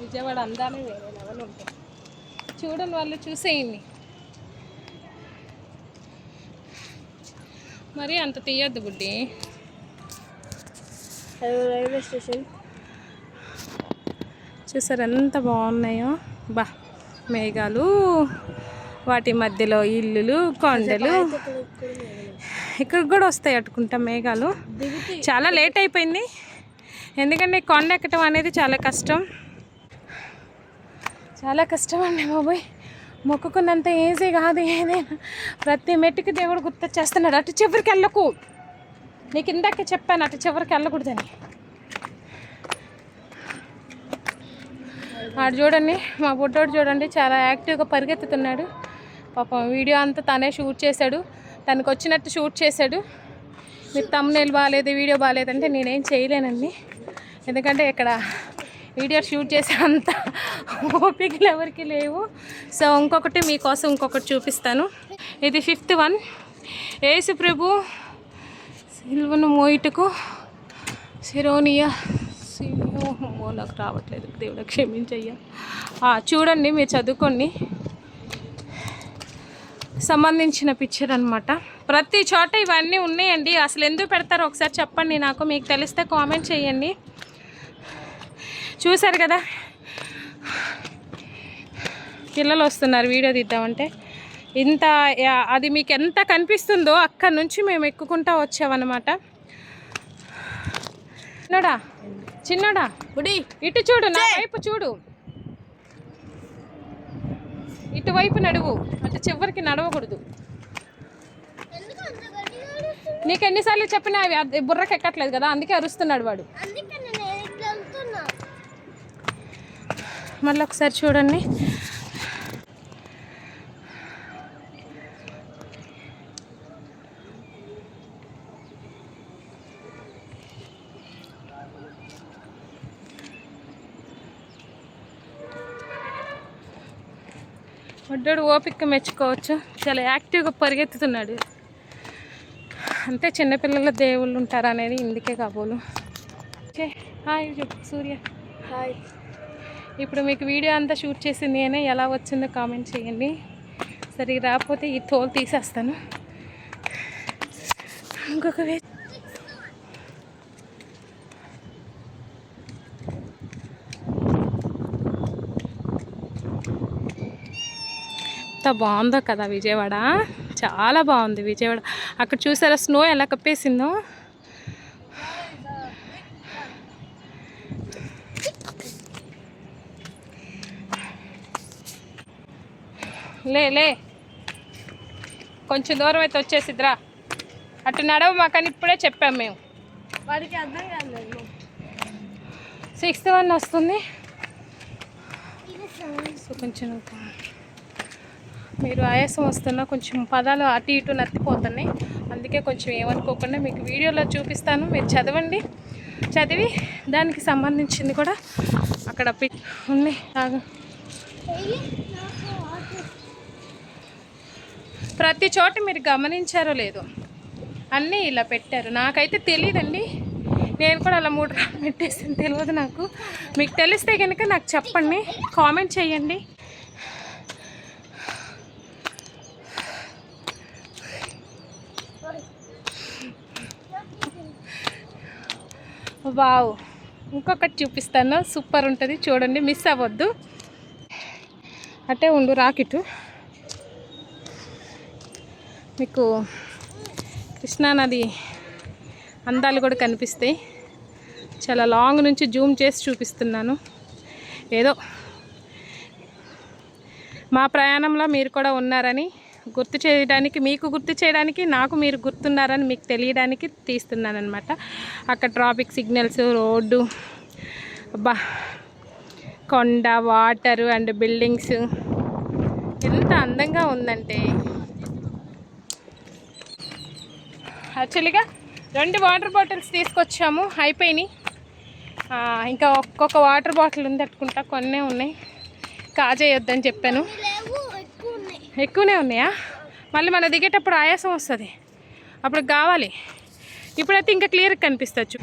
విజయవాడ అందాలే వేరే లెవెల్ ఉంటాయి చూడండి వాళ్ళు చూసేయండి. మరి అంత తీయొద్దు బుడ్డి. Railway station. చూసారు ఎంత బాగున్నాయో? బా మేఘాలు వాటి మధ్యలో ఇల్లులు కొండలు. ఇక్కడ కూడా వస్తాయి అట్టుకుంటా మేఘాలు. చాలా లేట్ అయిపోయింది. ఎందుకంటే కొండ ఎక్కటం అనేది చాలా కష్టం. చాలా కష్టం అండి బాబోయ్. మొక్కుకున్నంత ఈజీ కాదు ఏదైనా. ప్రతి మెట్టుకి దేవుడు గుర్తొచ్చేస్తున్నాడు. అటు చివరికి వెళ్ళకు. నీకు ఇందాక చెప్పాను అటు చివరికి వెళ్ళకూడదని. ఆడు చూడండి మా బుడ్డోడు చూడండి చాలా యాక్టివ్గా పరిగెత్తుతున్నాడు. పాపం వీడియో అంతా తనే షూట్ చేశాడు. తనకు వచ్చినట్టు షూట్ చేశాడు. మీరు తమ్మునేలు బాగాలేదు వీడియో బాగాలేదంటే నేనేం చేయలేనండి. ఎందుకంటే ఇక్కడ వీడియో షూట్ చేసే అంత ఓపికలు ఎవరికి లేవు. సో ఇంకొకటి మీకోసం ఇంకొకటి చూపిస్తాను. ఇది ఫిఫ్త్ వన్ ఏసు ప్రభు సిల్వను మోయిటకు సిరోనియా సిమో నాకు రావట్లేదు. దేవుడు క్షమించయ్యా. చూడండి మీరు చదువుకోండి. సంబంధించిన పిక్చర్ అనమాట ప్రతి చోట ఇవన్నీ ఉన్నాయండి. అసలు ఎందుకు పెడతారో ఒకసారి చెప్పండి నాకు. మీకు తెలిస్తే కామెంట్ చేయండి. చూశారు కదా? పిల్లలు వస్తున్నారు వీడియో తీద్దామంటే. ఇంత అది మీకు ఎంత కనిపిస్తుందో అక్కడి నుంచి మేము ఎక్కుకుంటా వచ్చామన్నమాట. చిన్నడా? చిన్నడా? బుడి ఇటు చూడు నా వైపు చూడు. ఇటువైపు నడువు. అటు చివరికి నడవకూడదు. నీకు ఎన్నిసార్లు చెప్పినా అవి బుర్రకు ఎక్కట్లేదు కదా? అందుకే అరుస్తున్నాడు వాడు అందుకే నేను ఇట్లా వెళ్తున్నా మళ్ళీ ఒకసారి చూడండి. వడ్డాడు ఓపిక మెచ్చుకోవచ్చు. చాలా యాక్టివ్గా పరిగెత్తుతున్నాడు. అంతే చిన్నపిల్లల దేవుళ్ళు ఉంటారు అనేది ఇందుకే కాబోలు. చే హాయ్ చెప్పు సూర్య. హాయ్. ఇప్పుడు మీకు వీడియో అంతా షూట్ చేసింది నేనే ఎలా వచ్చిందో కామెంట్ చేయండి. సరిగ్గా రాకపోతే ఈ తోలు తీసేస్తాను. ఇంకొక వే ఎంత బాగుందో కదా విజయవాడ. చాలా బాగుంది విజయవాడ. అక్కడ చూసారా స్నో ఎలా కప్పేసిందో? లే లే. కొంచెం దూరం అయితే వచ్చేసిద్రా అటు నడవ మాకని ఇప్పుడే చెప్పాం మేము. వాడికి అర్థం కాలేదు. సిక్స్త్ వన్ వస్తుంది. సో కొంచెం మీరు ఆయాసం వస్తున్నా కొంచెం పదాలు అటు ఇటు నత్తిపోతున్నాయి. అందుకే కొంచెం ఏమనుకోకుండా మీకు వీడియోలో చూపిస్తాను. మీరు చదవండి. చదివి దానికి సంబంధించింది కూడా అక్కడ ఉంది. ప్రతి చోట మీరు గమనించారో లేదో అన్నీ ఇలా పెట్టారు. నాకైతే తెలియదండి నేను కూడా అలా మూడు రాళ్ళు పెట్టేసింది తెలియదు నాకు. మీకు తెలిస్తే కనుక నాకు చెప్పండి. కామెంట్ చేయండి. వావ్. ఇంకొకటి చూపిస్తాను. సూపర్ ఉంటుంది. చూడండి మిస్ అవ్వద్దు. అట్టే ఉండు రాకెట్ మీకు కృష్ణానది అందాలు కూడా కనిపిస్తాయి చాలా లాంగ్ నుంచి జూమ్ చేసి చూపిస్తున్నాను. ఏదో మా ప్రయాణంలో మీరు కూడా ఉన్నారని గుర్తు చేయడానికి మీకు గుర్తు చేయడానికి నాకు మీరు గుర్తున్నారని మీకు తెలియడానికి తీస్తున్నాను అనమాట అక్కడ ట్రాఫిక్ సిగ్నల్స్ రోడ్డు అబ్బా కొండ వాటర్ అండ్ బిల్డింగ్స్ ఎంత అందంగా ఉందంటే యాక్చువల్గా రెండు వాటర్ బాటిల్స్ తీసుకొచ్చాము. అయిపోయినాయి. ఇంకా ఒక్కొక్క వాటర్ బాటిల్ ఉంది అట్టుకుంటా కొన్నే ఉన్నాయి. కాజేయొద్దని చెప్పాను. ఎక్కువనే ఉన్నాయా? మళ్ళీ మన దిగేటప్పుడు ఆయాసం వస్తుంది. అప్పుడు కావాలి. ఇప్పుడైతే ఇంకా క్లియర్గా కనిపిస్తచ్చు